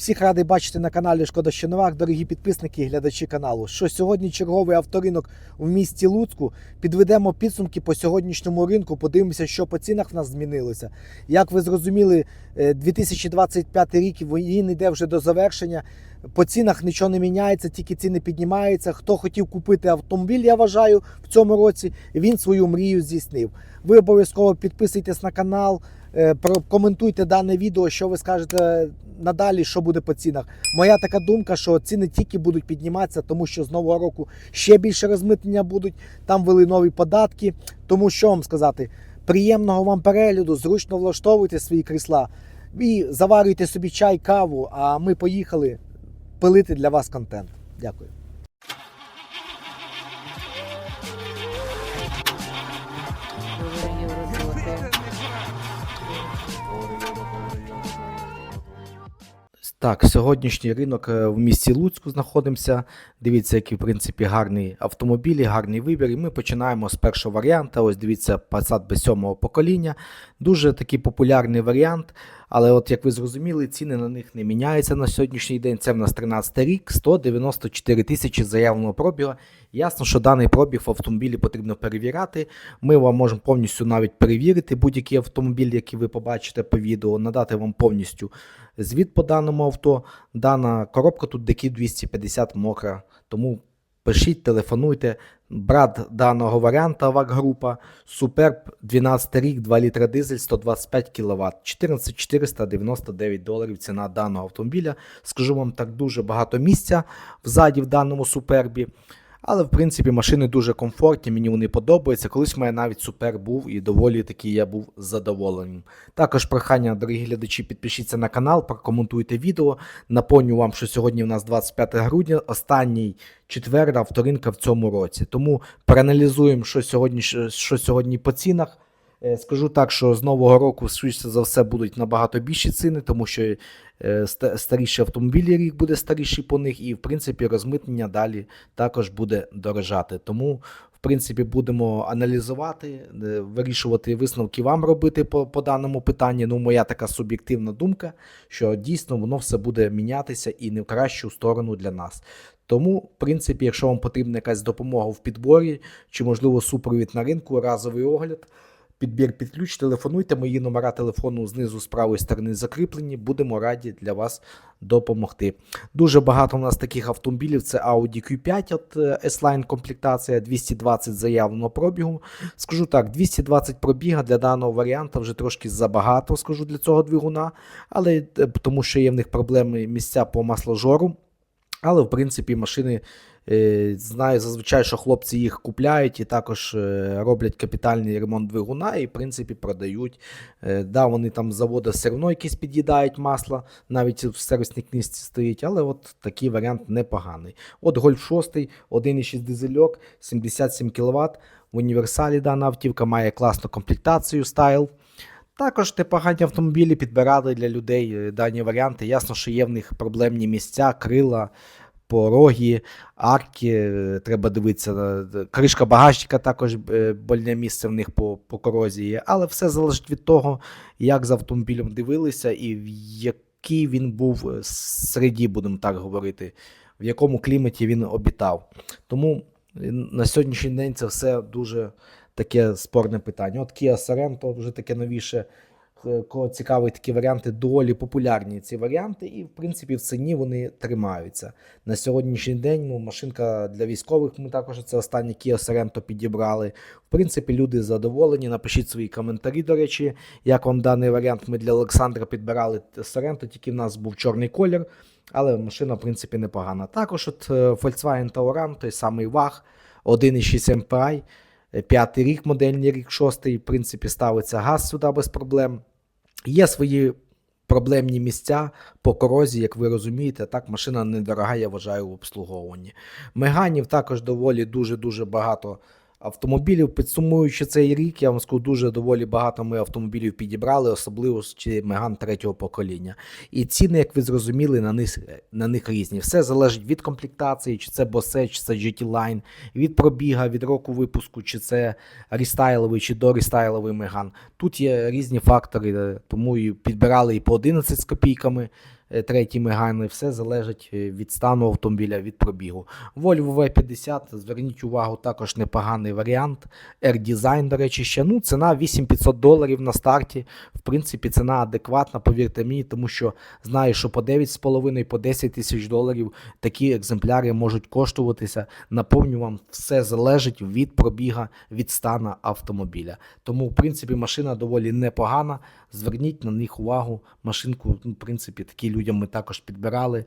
Всіх радий бачити на каналі Шкода що Новак, дорогі підписники і глядачі каналу. Що сьогодні черговий авторинок в місті Луцьку. Підведемо підсумки по сьогоднішньому ринку. Подивимося, що по цінах в нас змінилося. Як ви зрозуміли, е, 2025 рік він йде вже до завершення. По цінах нічого не міняється, тільки ціни піднімаються. Хто хотів купити автомобіль, я вважаю, в цьому році він свою мрію здійснив. Ви обов'язково підписуйтесь на канал, е, прокоментуйте дане відео, що ви скажете надалі, що буде по цінах. Моя така думка, що ціни тільки будуть підніматися, тому що з нового року ще більше розмитнення будуть. Там ввели нові податки. Тому що вам сказати, приємного вам перегляду, зручно влаштовуйте свої крісла і заварюйте собі чай, каву. А ми поїхали пилити для вас контент. Дякую. Так, сьогоднішній ринок е, в місті Луцьку знаходимося. Дивіться, які в принципі гарні автомобілі, гарний вибір. І ми починаємо з першого варіанта. Ось дивіться, Passat b 7 покоління. Дуже такий популярний варіант. Але, от як ви зрозуміли, ціни на них не міняються на сьогоднішній день. Це в нас 13 рік, 194 тисячі заявленого пробігу. Ясно, що даний пробіг в автомобілі потрібно перевіряти. Ми вам можемо повністю навіть перевірити будь-який автомобіль, який ви побачите по відео, надати вам повністю звіт по даному авто. Дана коробка тут DK 250 мокра. Тому пишіть, телефонуйте. Брат даного варіанта ВАК-група Superb 12 рік, 2 літра дизель, 125 кВт, 14499 доларів ціна даного автомобіля. Скажу вам так, дуже багато місця взаді в даному супербі. Але в принципі машини дуже комфортні, мені вони подобаються. Колись в мене навіть супер був і доволі таки я був задоволеним. Також прохання, дорогі глядачі, підпишіться на канал, прокоментуйте відео. Напомню вам, що сьогодні у нас 25 грудня, останній четвер авторинка в цьому році. Тому проаналізуємо, що сьогодні, що сьогодні по цінах. Е, Скажу так, що з нового року, швидше за все, будуть набагато більші ціни, тому що е, старіші автомобілі рік буде старіший по них, і в принципі розмитнення далі також буде дорожати. Тому, в принципі, будемо аналізувати, е, вирішувати висновки вам робити по, по даному питанню. Ну, моя така суб'єктивна думка, що дійсно воно все буде мінятися і не в кращу сторону для нас. Тому, в принципі, якщо вам потрібна якась допомога в підборі, чи можливо супровід на ринку, разовий огляд. Підбір під ключ, телефонуйте, мої номера телефону знизу з правої сторони закріплені. Будемо раді для вас допомогти. Дуже багато у нас таких автомобілів. Це Audi Q5, от е, S-Line комплектація 220 заявленого пробігу. Скажу так, 220 пробіга для даного варіанта вже трошки забагато, скажу для цього двигуна, але е, тому що є в них проблеми місця по масложору. Але, в принципі, машини знаю зазвичай, що хлопці їх купляють і також е, роблять капітальний ремонт двигуна і, в принципі, продають. Е, да, вони там з заводу все одно якісь під'їдають масло, навіть в сервісній книжці стоїть, але от такий варіант непоганий. От Golf 6, 1,6 дизельок, 77 кВт. В універсалі дана автівка має класну комплектацію стайл. Також непогані автомобілі підбирали для людей е, дані варіанти. Ясно, що є в них проблемні місця, крила, пороги, арки. е, Треба дивитися. Кришка багажника також е, больне місце в них по, по корозії. Але все залежить від того, як з автомобілем дивилися і в який він був е, середі, будемо так говорити, в якому кліматі він обітав. Тому на сьогоднішній день це все дуже таке спорне питання. От Kia Sorento вже таке новіше. Е, Кого цікавить такі варіанти, доволі популярні ці варіанти, і в принципі в ціні вони тримаються. На сьогоднішній день ну, машинка для військових. Ми також це останнє Kia Sorento підібрали. В принципі, люди задоволені. Напишіть свої коментарі. До речі, як вам даний варіант. Ми для Олександра підбирали Sorento, тільки в нас був чорний колір, але машина, в принципі, непогана. Також от е, Volkswagen Tauran, той самий VAG, 1,6 MPI. П'ятий рік, модельний рік, шостий, в принципі, ставиться газ сюди без проблем. Є свої проблемні місця по корозії, як ви розумієте. Так, машина недорога, я вважаю, в обслуговуванні. Меганів також доволі дуже-дуже багато автомобілів. Підсумуючи цей рік, я вам скажу, дуже доволі багато ми автомобілів підібрали, особливо чи Меган третього покоління. І ціни, як ви зрозуміли, на них, на них різні. Все залежить від комплектації, чи це Bose, чи це GT Line, від пробіга, від року випуску, чи це рестайловий, чи дорестайловий Меган. Тут є різні фактори, е, тому і підбирали і по 11 з копійками третій мигайний, все залежить е, від стану автомобіля, від пробігу. Volvo V50, зверніть увагу, також непоганий варіант. R-Design, до речі, ще ну, ціна 8500 доларів на старті. В принципі, ціна адекватна, повірте мені, тому що знаю, що по 9,5, по 10 тисяч доларів такі екземпляри можуть коштуватися. Напомню вам, все залежить від пробіга, від стана автомобіля. Тому, в принципі, машина доволі непогана. Зверніть на них увагу. Машинку, ну, в принципі, такі людям ми також підбирали.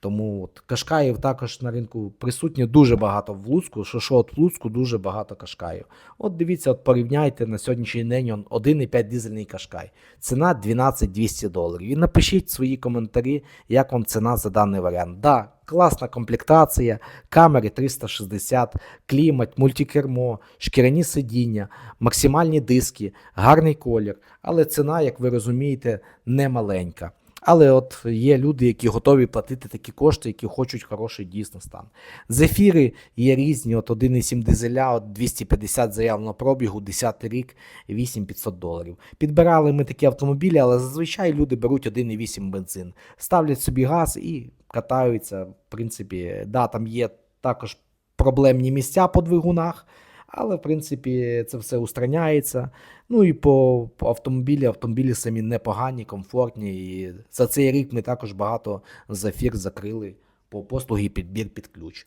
Тому от Кашкаїв також на ринку присутні дуже багато в Луцьку. Що що от в Луцьку дуже багато Кашкаїв. От дивіться, от порівняйте на сьогоднішній день он 1,5 дизельний Кашкай. Ціна 12 200 доларів. І напишіть свої коментарі, як вам ціна за даний варіант. Да, класна комплектація, камери 360, клімат, мультикермо, шкіряні сидіння, максимальні диски, гарний колір. Але ціна, як ви розумієте, не маленька. Але от є люди, які готові платити такі кошти, які хочуть хороший дійсно стан. Зефіри є різні, от 1,7 дизеля, от 250 заявлено пробігу, 10 рік, 8500 доларів. Підбирали ми такі автомобілі, але зазвичай люди беруть 1,8 бензин, ставлять собі газ і катаються. В принципі, да, там є також проблемні місця по двигунах. Але, в принципі, це все устраняється. Ну і по, автомобілі, автомобілі самі непогані, комфортні. І за цей рік ми також багато зафір закрили по послуги підбір під ключ.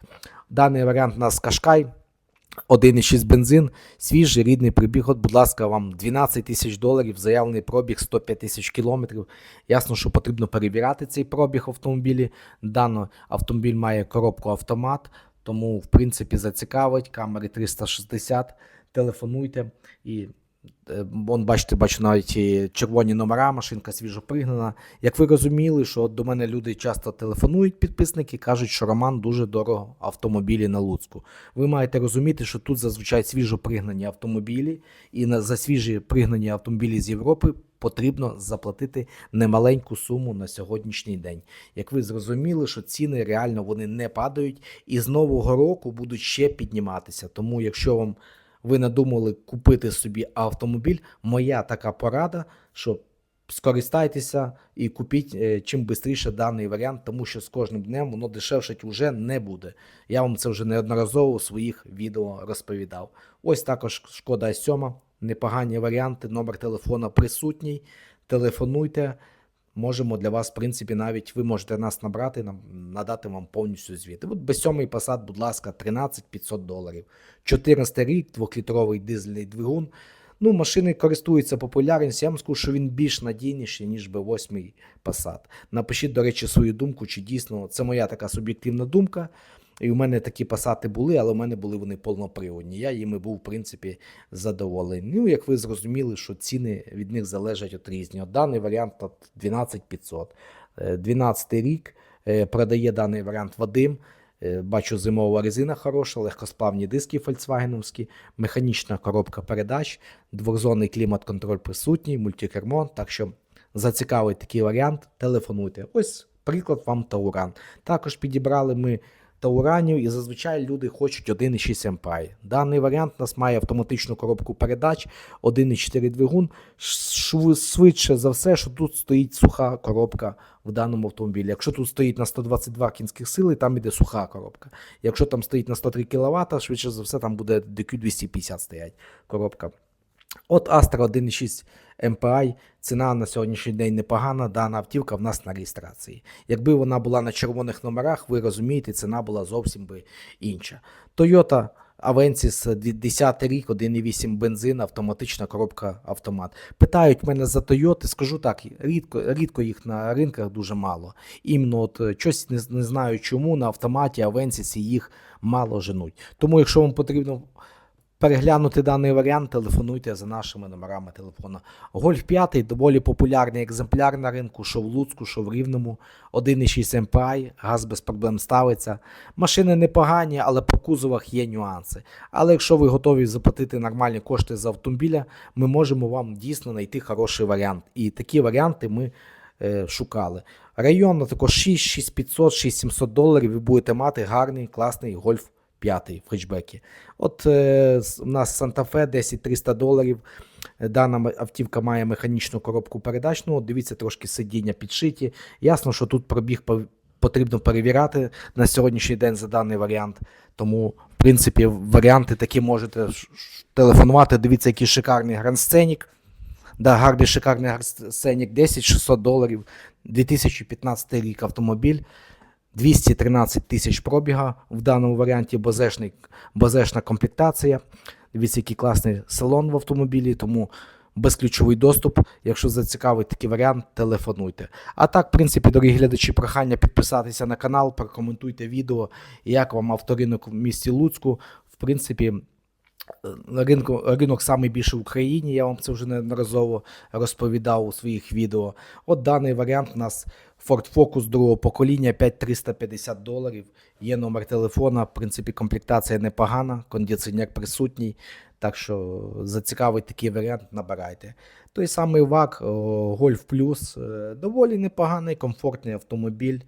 Даний варіант у нас Кашкай. 1,6 бензин, свіжий рідний прибіг. От, будь ласка, вам 12 тисяч доларів, заявлений пробіг 105 тисяч кілометрів. Ясно, що потрібно перевіряти цей пробіг автомобілі. Даний автомобіль має коробку автомат, тому, в принципі, зацікавить. Камери 360. Телефонуйте і. е, Вон, бачите, бачу навіть і червоні номера, машинка свіжо пригнана. Як ви розуміли, що до мене люди часто телефонують, підписники, кажуть, що Роман дуже дорого автомобілі на Луцьку. Ви маєте розуміти, що тут зазвичай свіжо пригнані автомобілі, і на, за свіжі пригнані автомобілі з Європи потрібно заплатити немаленьку суму на сьогоднішній день. Як ви зрозуміли, що ціни реально вони не падають і з нового року будуть ще підніматися. Тому, якщо вам ви надумали купити собі автомобіль, моя така порада, що скористайтеся і купіть е, чим швидше даний варіант, тому що з кожним днем воно дешевшить вже не буде. Я вам це вже неодноразово у своїх відео розповідав. Ось також шкода S7, непогані варіанти, номер телефона присутній. Телефонуйте. Можемо для вас, в принципі, навіть ви можете нас набрати, надати вам повністю звіт. От без сьомий посад, будь ласка, 13 500 доларів. 14 рік, двохлітровий дизельний двигун. Ну, машини користуються популярністю. Я вам скажу, що він більш надійніший, ніж B8 Passat. Напишіть, до речі, свою думку, чи дійсно це моя така суб'єктивна думка. І у мене такі пасати були, але у мене були вони повноприводні. Я їми був, в принципі, задоволений. Ну, як ви зрозуміли, що ціни від них залежать от різні. От даний варіант от 12500. 12 рік е, продає даний варіант Вадим. Е, Бачу, зимова резина хороша, легкосплавні диски фольксвагеновські, механічна коробка передач, двохзонний клімат-контроль присутній, мультикермо. Так що зацікавить такий варіант, телефонуйте. Ось приклад вам Тауран. Також підібрали ми Тауранів і зазвичай люди хочуть 1,6 MPI. Даний варіант у нас має автоматичну коробку передач, 1,4 двигун. Швидше за все, що тут стоїть суха коробка в даному автомобілі. Якщо тут стоїть на 122 кінських сили, там іде суха коробка. Якщо там стоїть на 103 кВт, швидше за все, там буде DQ250 стоять коробка. От Astra 1,6 MPI, ціна на сьогоднішній день непогана, дана автівка в нас на реєстрації. Якби вона була на червоних номерах, ви розумієте, ціна була зовсім би інша. Toyota Avensis 10 рік, 1,8 бензин, автоматична коробка автомат. Питають мене за Toyota, скажу так, рідко, рідко їх на ринках дуже мало. Іменно от е, щось не, не знаю чому на автоматі Avensis їх мало женуть. Тому, якщо вам потрібно переглянути даний варіант, телефонуйте за нашими номерами телефона. Гольф 5 доволі популярний екземпляр на ринку, що в Луцьку, що в Рівному. 1,6 MPI, газ без проблем ставиться. Машини непогані, але по кузовах є нюанси. Але якщо ви готові заплатити нормальні кошти за автомобіля, ми можемо вам дійсно знайти хороший варіант. І такі варіанти ми е, шукали. Район на також 6, 6500, 6700 доларів ви будете мати гарний, класний гольф п'ятий в хетчбекі. От е, у нас Санта-Фе 10-300 доларів. Е, Дана автівка має механічну коробку передач. Ну, дивіться, трошки сидіння підшиті. Ясно, що тут пробіг потрібно перевіряти на сьогоднішній день за даний варіант. Тому, в принципі, варіанти такі можете телефонувати. Дивіться, який шикарний гранд-сценік. Да, гарний шикарний гранд-сценік 10 600 доларів. 2015 рік автомобіль. 213 тисяч пробіга в даному варіанті базешна комплектація. Дивіться, який класний салон в автомобілі, тому безключовий доступ. Якщо зацікавить такий варіант, телефонуйте. А так, в принципі, дорогі глядачі, прохання підписатися на канал, прокоментуйте відео, як вам авторинок в місті Луцьку. В принципі, е, ринку, ринок самий більший в Україні, я вам це вже неодноразово розповідав у своїх відео. От даний варіант у нас Ford Focus другого покоління 5350 доларів. Є номер телефона, в принципі, комплектація непогана, кондиціонер присутній. Так що зацікавить такий варіант, набирайте. Той самий ВАК Golf Plus, е, доволі непоганий, комфортний автомобіль.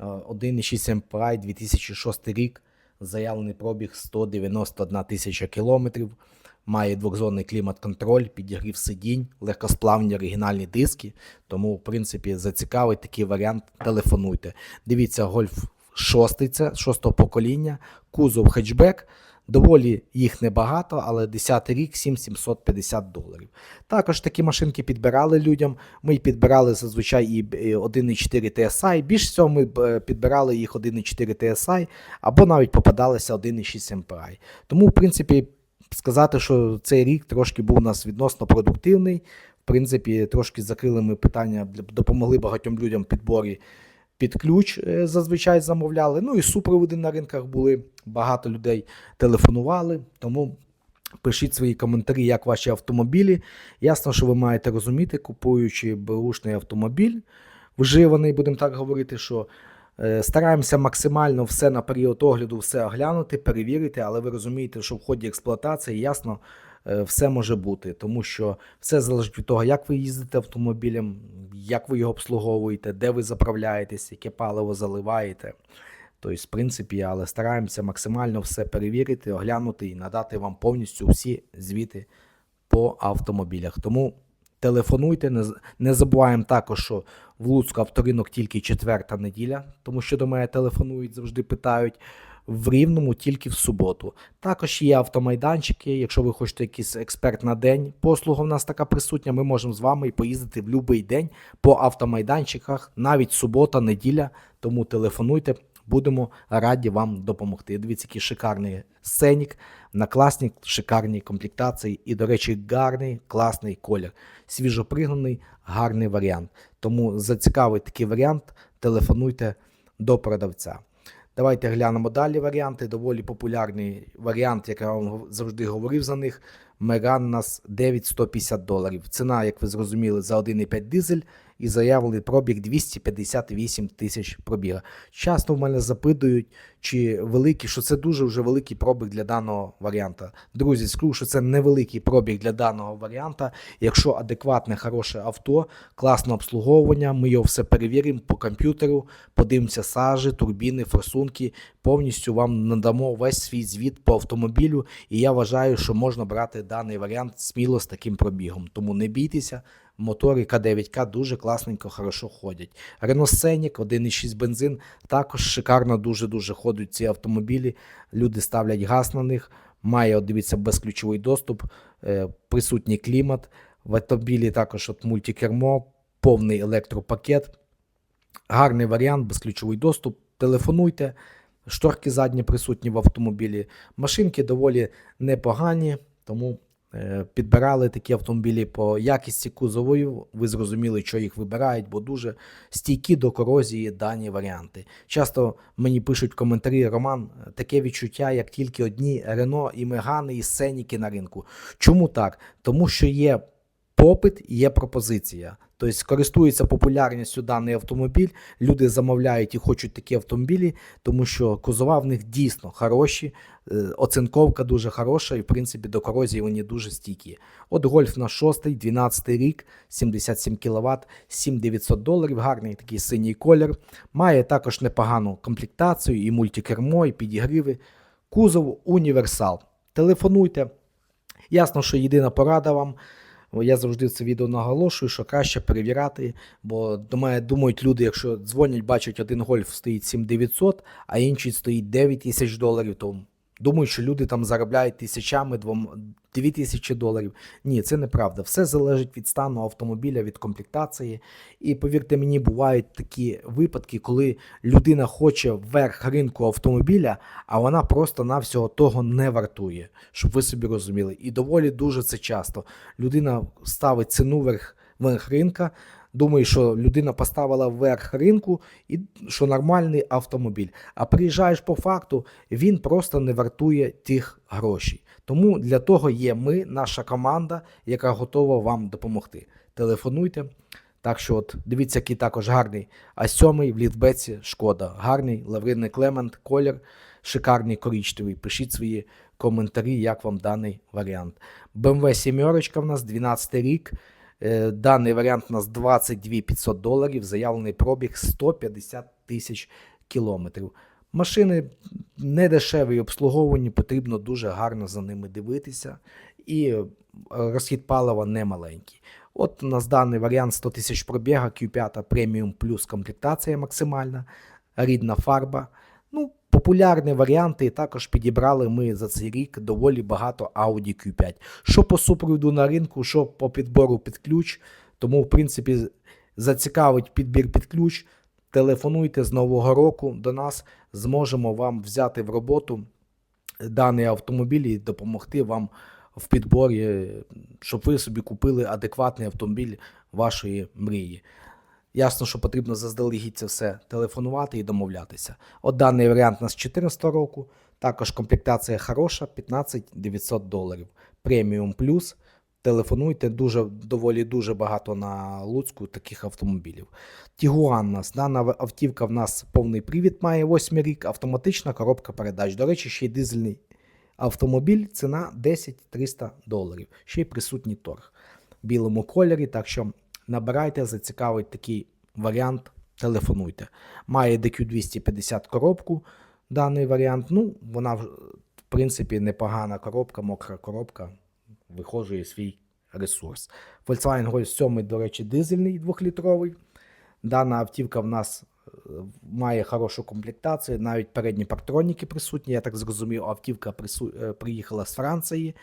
е, 1,6 MPI 2006 рік. Заявлений пробіг 191 тисяча кілометрів. Має двохзонний клімат-контроль, підігрів сидінь, легкосплавні оригінальні диски. Тому, в принципі, зацікавить такий варіант. Телефонуйте. Дивіться, гольф 6, це 6 покоління, кузов хетчбек. Доволі їх небагато, але 10 рік 7750 доларів. Також такі машинки підбирали людям. Ми підбирали зазвичай і е, 1,4 TSI. Більш всього ми е, підбирали їх 1,4 TSI або навіть попадалися 1,6 MPI. Тому, в принципі, сказати, що цей рік трошки був у нас відносно продуктивний. В принципі, трошки закрили ми питання, допомогли багатьом людям в підборі під ключ е, зазвичай замовляли. Ну і супроводи на ринках були. Багато людей телефонували. Тому пишіть свої коментарі, як ваші автомобілі. Ясно, що ви маєте розуміти, купуючи беушний автомобіль, вживаний, будемо так говорити, що стараємося максимально все на період огляду, все оглянути, перевірити, але ви розумієте, що в ході експлуатації ясно. е, Все може бути, тому що все залежить від того, як ви їздите автомобілем, як ви його обслуговуєте, де ви заправляєтесь, яке паливо заливаєте. Тобто, в принципі, але стараємося максимально все перевірити, оглянути і надати вам повністю всі звіти по автомобілях. Тому телефонуйте, не забуваємо також, що в Луцьку авторинок тільки четверта неділя, тому що до мене телефонують, завжди питають. В Рівному тільки в суботу. Також є автомайданчики. Якщо ви хочете якийсь експерт на день, послуга в нас така присутня. Ми можемо з вами поїздити в будь-який день по автомайданчиках, навіть субота, неділя. Тому телефонуйте, будемо раді вам допомогти. Дивіться, який шикарний сценік на класній шикарній комплектації. І, до речі, гарний, класний колір. Свіжопригнаний, гарний варіант. Тому зацікавить такий варіант, телефонуйте до продавця. Давайте глянемо далі варіанти. Доволі популярний варіант, як я вам завжди говорив за них. Меган у нас 9150 доларів. Ціна, як ви зрозуміли, за 1,5 дизель і заявлений пробіг 258 тисяч пробіга. Часто в мене запитують, чи великий, що це дуже вже великий пробіг для даного варіанта. Друзі, скажу, що це невеликий пробіг для даного варіанта. Якщо адекватне, хороше авто, класне обслуговування, ми його все перевіримо по комп'ютеру, подивимося сажі, турбіни, форсунки. Повністю вам надамо весь свій звіт по автомобілю, і я вважаю, що можна брати даний варіант сміло з таким пробігом. Тому не бійтеся. Мотори К9К дуже класненько, хорошо ходять. Renault Scenic 1,6 бензин, також шикарно дуже-дуже ходять ці автомобілі. Люди ставлять газ на них. Має, от дивіться, безключовий доступ, е, присутній клімат. В автомобілі також от мультикермо, повний електропакет. Гарний варіант, безключовий доступ. Телефонуйте. Шторки задні присутні в автомобілі. Машинки доволі непогані, тому підбирали такі автомобілі по якісті кузової. Ви зрозуміли, що їх вибирають, бо дуже стійкі до корозії дані варіанти. Часто мені пишуть в коментарі Роман, таке відчуття, як тільки одні Рено і Мегани, і Сеніки на ринку. Чому так? Тому що є попит і є пропозиція. Тобто користується популярністю даний автомобіль, люди замовляють і хочуть такі автомобілі, тому що кузова в них дійсно хороші, е, оцинковка дуже хороша, і в принципі до корозії вони дуже стійкі. От гольф на 6, 12 рік, 77 кВт, 7900 доларів, гарний такий синій колір. Має також непогану комплектацію, і мультикермо, і підігріви. Кузов універсал. Телефонуйте. Ясно, що єдина порада вам. Я завжди це відео наголошую, що краще перевіряти, бо до мене думають люди, якщо дзвонять, бачать один гольф стоїть 7900, а інший стоїть 9 тисяч доларів, то думають, що люди там заробляють тисячами, двом, 2 тисячі доларів. Ні, це неправда. Все залежить від стану автомобіля, від комплектації. І повірте мені, бувають такі випадки, коли людина хоче вверх ринку автомобіля, а вона просто навсього того не вартує, щоб ви собі розуміли. І доволі дуже це часто. Людина ставить ціну вверх, вверх ринка. Думає, що людина поставила вверх ринку і що нормальний автомобіль. А приїжджаєш по факту, він просто не вартує тих грошей. Тому для того є ми, наша команда, яка готова вам допомогти. Телефонуйте. Так що, от дивіться, який також гарний А7 в літбеці шкода. Гарний лавринний Клемент, колір, шикарний коричневий. Пишіть свої коментарі, як вам даний варіант. BMW 7 в нас 12 рік. Е, Даний варіант у нас 22 500 доларів, заявлений пробіг 150 тисяч кілометрів. Машини не дешеві, обслуговувані, потрібно дуже гарно за ними дивитися. І е, розхід палива не маленький. От у нас даний варіант 100 тисяч пробіга, Q5 преміум плюс комплектація максимальна, рідна фарба. Популярні варіанти, також підібрали ми за цей рік доволі багато Audi Q5. Що по супроводу на ринку, що по підбору під ключ. Тому, в принципі, зацікавить підбір під ключ. Телефонуйте з Нового року до нас, зможемо вам взяти в роботу даний автомобіль і допомогти вам в підборі, щоб ви собі купили адекватний автомобіль вашої мрії. Ясно, що потрібно заздалегідь це все телефонувати і домовлятися. От даний варіант у нас 14 року. Також комплектація хороша, 15 900 доларів. Преміум плюс. Телефонуйте, дуже доволі дуже багато на Луцьку таких автомобілів. Тігуан нас. Дана автівка в нас повний привід має 8 рік, автоматична коробка передач. До речі, ще й дизельний автомобіль, ціна 10 300 доларів. Ще й присутній торг в білому кольорі. Так що набирайте, зацікавить такий варіант, телефонуйте. Має DQ250 коробку, даний варіант. Ну, вона, в принципі, непогана коробка, мокра коробка, вихожує свій ресурс. Volkswagen Golf 7, до речі, дизельний 2-літровий. Дана автівка в нас е, має хорошу комплектацію, навіть передні партроніки присутні. Я так зрозумів, автівка прису... е, приїхала з Франції.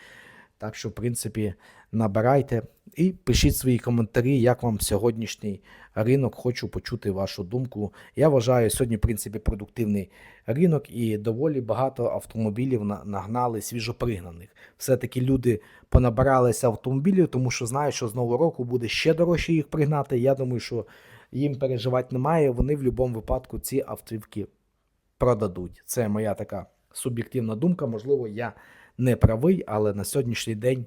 Так що, в принципі, набирайте і пишіть свої коментарі, як вам сьогоднішній ринок. Хочу почути вашу думку. Я вважаю, сьогодні, в принципі, продуктивний ринок і доволі багато автомобілів нагнали свіжопригнаних. Все-таки люди понабиралися автомобілів, тому що знають, що з нового року буде ще дорожче їх пригнати. Я думаю, що їм переживати немає. Вони в будь-якому випадку ці автівки продадуть. Це моя така суб'єктивна думка. Можливо, я не правий, але на сьогоднішній день.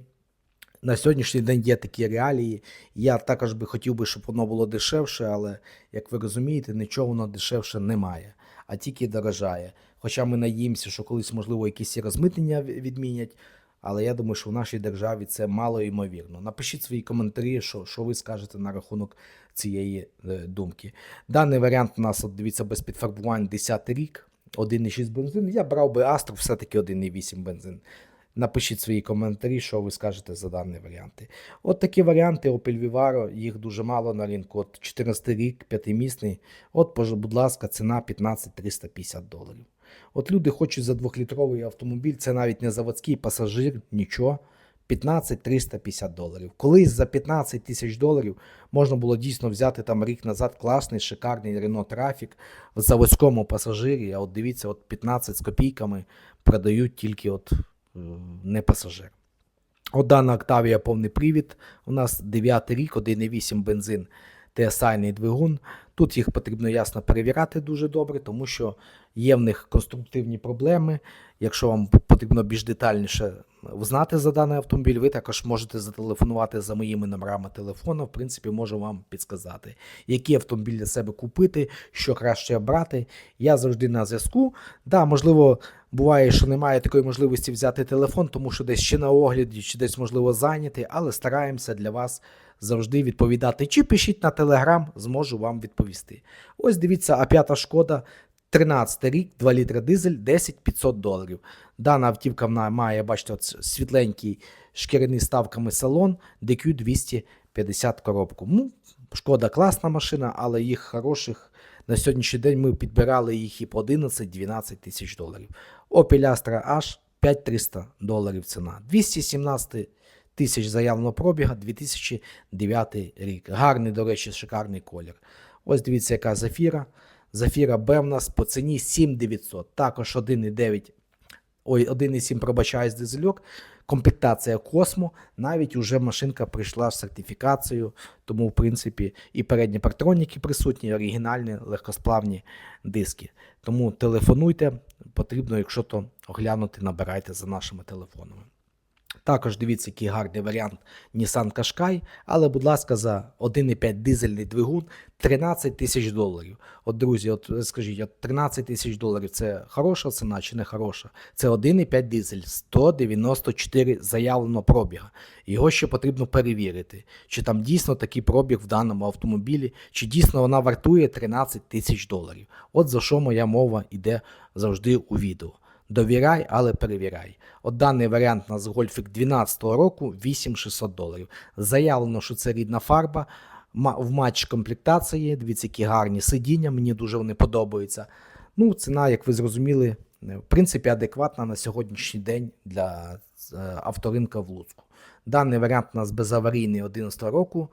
На сьогоднішній день є такі реалії. Я також би хотів би, щоб воно було дешевше, але як ви розумієте, нічого воно дешевше немає, а тільки дорожає. Хоча ми надіємося, що колись, можливо, якісь розмитнення відмінять, але я думаю, що в нашій державі це мало ймовірно. Напишіть свої коментарі, що, що ви скажете на рахунок цієї е, думки. Даний варіант у нас, от дивіться, без підфарбувань 10 рік, 1,6 бензин. Я брав би Astra, все-таки 1,8 бензин. Напишіть свої коментарі, що ви скажете за дані варіанти. От такі варіанти Opel Vivaro, їх дуже мало на ринку. От 14 рік, п'ятимісний. От, будь ласка, ціна 15 350 доларів. От люди хочуть за 2-літровий автомобіль, це навіть не заводський пасажир, нічого. 15 350 доларів. Колись за 15 тисяч доларів можна було дійсно взяти там рік назад класний, шикарний Рено трафік в заводському пасажирі. А от дивіться, от 15 з копійками продають тільки от е, не пасажир. От дана Октавія повний привід. У нас 9 рік, 1,8 бензин, TSI двигун. Тут їх потрібно ясно перевіряти дуже добре, тому що є в них конструктивні проблеми. Якщо вам потрібно більш детальніше знати за даний автомобіль, ви також можете зателефонувати за моїми номерами телефону. В принципі, можу вам підказати, який автомобіль для себе купити, що краще брати. Я завжди на зв'язку. Да, можливо, буває, що немає такої можливості взяти телефон, тому що десь чи на огляді, чи десь можливо зайнятий, але стараємося для вас завжди відповідати. Чи пишіть на телеграм, зможу вам відповісти. Ось дивіться, А5 шкода. 13 рік, 2 літра дизель, 10 500 доларів. Дана автівка має, бачите, от світленький шкіряний ставками салон, DQ 250 коробку. Ну, шкода класна машина, але їх хороших на сьогоднішній день ми підбирали їх і по 11-12 тисяч доларів. Opel Astra H 5300 доларів ціна. 217 тисяч заявленого пробіга, 2009 рік. Гарний, до речі, шикарний колір. Ось дивіться, яка зафіра. Зафіра Б в нас по ціні 7900. Також 1,9, ой, 1,7 пробачаюсь дизельок. Комплектація Космо. Навіть уже машинка прийшла з сертифікацією, тому, в принципі, і передні партроніки присутні, і оригінальні легкосплавні диски. Тому телефонуйте, потрібно, якщо то оглянути, набирайте за нашими телефонами. Також дивіться, який гарний варіант Nissan Qashqai, але, будь ласка, за 1,5 дизельний двигун 13 тисяч доларів. От, друзі, от скажіть, от 13 тисяч доларів це хороша ціна чи не хороша? Це 1,5 дизель, 194 заявлено пробіга. Його ще потрібно перевірити, чи там дійсно такий пробіг в даному автомобілі, чи дійсно вона вартує 13 тисяч доларів. От за що моя мова йде завжди у відео. Довіряй, але перевіряй. От даний варіант нас Гольфік 12 року 8600 доларів. Заявлено, що це рідна фарба. В матч комплектації. Дивіться, які гарні сидіння, мені дуже вони подобаються. Ну, ціна, як ви зрозуміли, е, в принципі, адекватна на сьогоднішній день для е, авторинка в Луцьку. Даний варіант у нас безаварійний 11 року.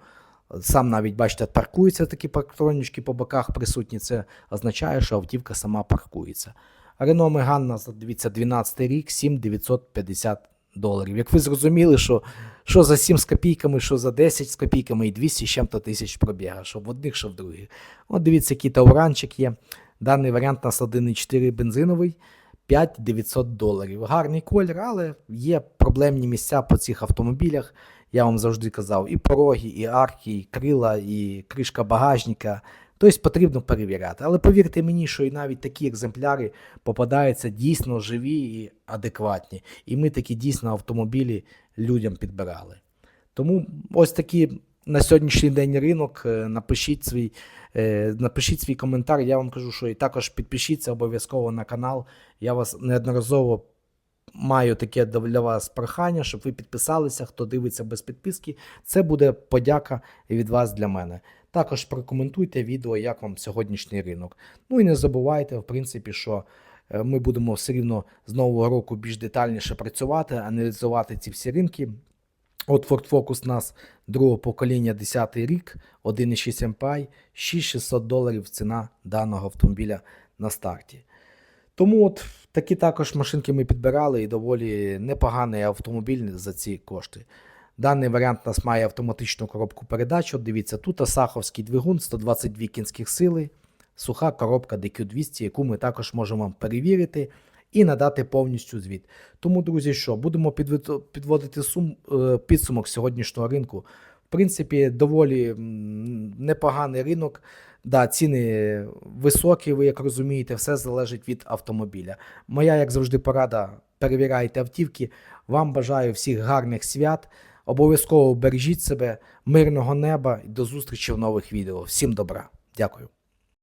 Сам навіть, бачите, паркуються такі парктронічки по боках присутні. Це означає, що автівка сама паркується. Рено Меган дивіться, 12 рік, 7950 доларів. Як ви зрозуміли, що, що за 7 з копійками, що за 10 з копійками і 200 з чим-то тисяч пробіга, що в одних, що в других. От дивіться, який тауранчик є. Даний варіант у нас 1,4 бензиновий, 5900 доларів. Гарний колір, але є проблемні місця по цих автомобілях. Я вам завжди казав, і пороги, і арки, і крила, і кришка багажника. Тобто потрібно перевіряти. Але повірте мені, що і навіть такі екземпляри попадаються дійсно живі і адекватні. І ми такі дійсно автомобілі людям підбирали. Тому ось такі на сьогоднішній день ринок. Е, Напишіть свій, е, напишіть свій коментар. Я вам кажу, що і також підпишіться обов'язково на канал. Я вас неодноразово маю таке для вас прохання, щоб ви підписалися, хто дивиться без підписки. Це буде подяка від вас для мене. Також прокоментуйте відео, як вам сьогоднішній ринок. Ну і не забувайте, в принципі, що е, ми будемо все рівно з нового року більш детальніше працювати, аналізувати ці всі ринки. От Ford Focus у нас другого покоління 10 рік, 1,6 MPI, 6600 доларів ціна даного автомобіля на старті. Тому от такі також машинки ми підбирали і доволі непоганий автомобіль за ці кошти. Даний варіант нас має автоматичну коробку передач. От дивіться, тут Асаховський двигун 122 кінських сили, суха коробка DQ200, яку ми також можемо перевірити і надати повністю звіт. Тому, друзі, що будемо підводити сум, е, підсумок сьогоднішнього ринку. В принципі, доволі непоганий ринок. Да, ціни високі, ви як розумієте, все залежить від автомобіля. Моя, як завжди, порада: перевіряйте автівки. Вам бажаю всіх гарних свят. Обов'язково бережіть себе, мирного неба і до зустрічі в нових відео. Всім добра. Дякую.